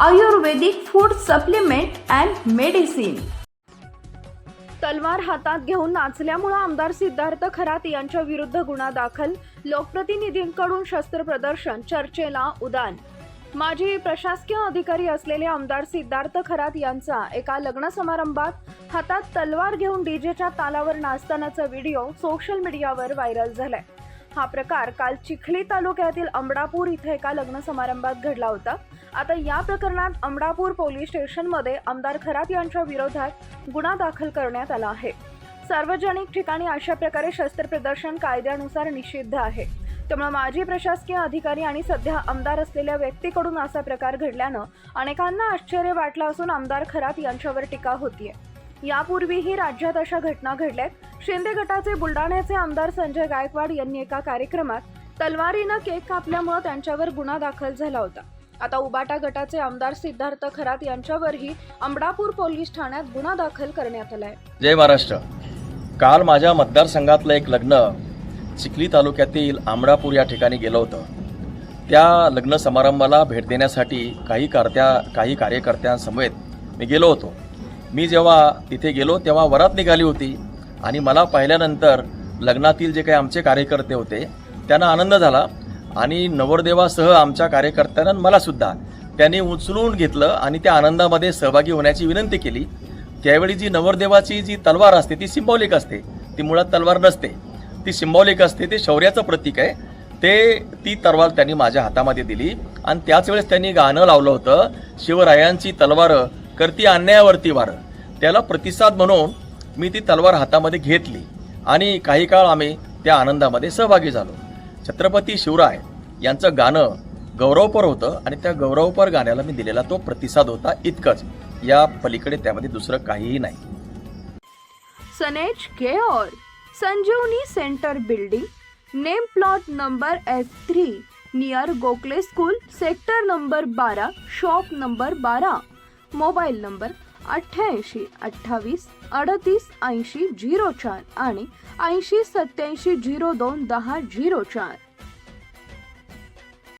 Ayurvedic food supplement and medicine. तलवार हातात घेऊन नाचल्यामुळे आमदार सिद्धार्थ खरात यांच्या विरुद्ध गुन्हा दाखल. लोकप्रतिनिधींकडून शस्त्र प्रदर्शन चर्चेला उदान. माजी प्रशासकीय अधिकारी असलेले आमदार सिद्धार्थ खरात यांचा एका लग्न समारंभात हातात तलवार घेऊन डीजेच्या तालावर नाचतानाचा व्हिडिओ सोशल मीडियावर व्हायरल झालाय. हा प्रकार काल चिखली तालुक्यातील अमडापूर इथे एका लग्न समारंभात घडला होता. आता या प्रकरणात अमडापूर पोलीस स्टेशनमध्ये आमदार खरात यांच्या विरोधात गुन्हा दाखल करण्यात आला आहे. सार्वजनिक ठिकाणी अशा प्रकारे शस्त्र प्रदर्शन कायद्यानुसार निषिद्ध आहे. त्यामुळे माजी प्रशासकीय अधिकारी आणि सध्या आमदार असलेल्या व्यक्तीकडून असा प्रकार घडल्यानं अनेकांना आश्चर्य वाटलं असून आमदार खरात यांच्यावर टीका होतीये. यापूर्वीही राज्यात अशा घटना घडल्यात. शिंदे गटाचे बुलडाण्याचे आमदार संजय गायकवाड यांनी एका कार्यक्रमात तलवारीनं केक कापल्यामुळे त्यांच्यावर गुन्हा दाखल झाला होता. आता उबाटा गटाचे आमदार सिद्धार्थ खरात यांच्यावरही अमडापूर पोलीस ठाण्यात गुन्हा दाखल करण्यात आलाय. जय महाराष्ट्र. काल माझ्या मतदारसंघातलं एक लग्न चिखली तालुक्यातील आमडापूर या ठिकाणी गेलं होतं. त्या लग्न समारंभाला भेट देण्यासाठी काही कार्त्या काही कार्यकर्त्यांसमवेत मी गेलो होतो. मी जेव्हा तिथे गेलो तेव्हा वरात निघाली होती आणि मला पाहिल्यानंतर लग्नातील जे काही आमचे कार्यकर्ते होते त्यांना आनंद झाला. आणि नवरदेवासह आमच्या कार्यकर्त्यांना मलासुद्धा त्यांनी उचलून घेतलं आणि त्या आनंदामध्ये सहभागी होण्याची विनंती केली. त्यावेळी जी नवरदेवाची जी तलवार असते ती सिंबॉलिक असते. ती मुळात तलवार नसते. ती सिंबॉलिक असते ते शौर्याचं प्रतीक आहे. ते ती तलवार त्यांनी माझ्या हातामध्ये दिली आणि त्याच वेळेस त्यांनी गाणं लावलं होतं शिवरायांची तलवार करती अन्यायावरती वार. त्याला प्रतिसाद म्हणून मी ती तलवार हातामध्ये घेतली आणि काही काळ आम्ही त्या आनंदामध्ये सहभागी झालो. छत्रपती शिवराय यांचं गाणं गौरवपर होतं आणि त्या गौरवपर गाण्याला मी दिलेला तो प्रतिसाद होता इतकंच. या पलीकडे त्यामध्ये दुसरं काहीही नाही. सनेज care Sanjeevani centre building name plot number F three near Gokhale school sector number बारा शॉप नंबर बारा मोबाईल नंबर अठ्ठ्याऐंशी अठ्ठावीस अडतीस ऐंशी झिरो चार आणि ऐंशी सत्याऐंशी झिरो दोन दहा झिरो चार.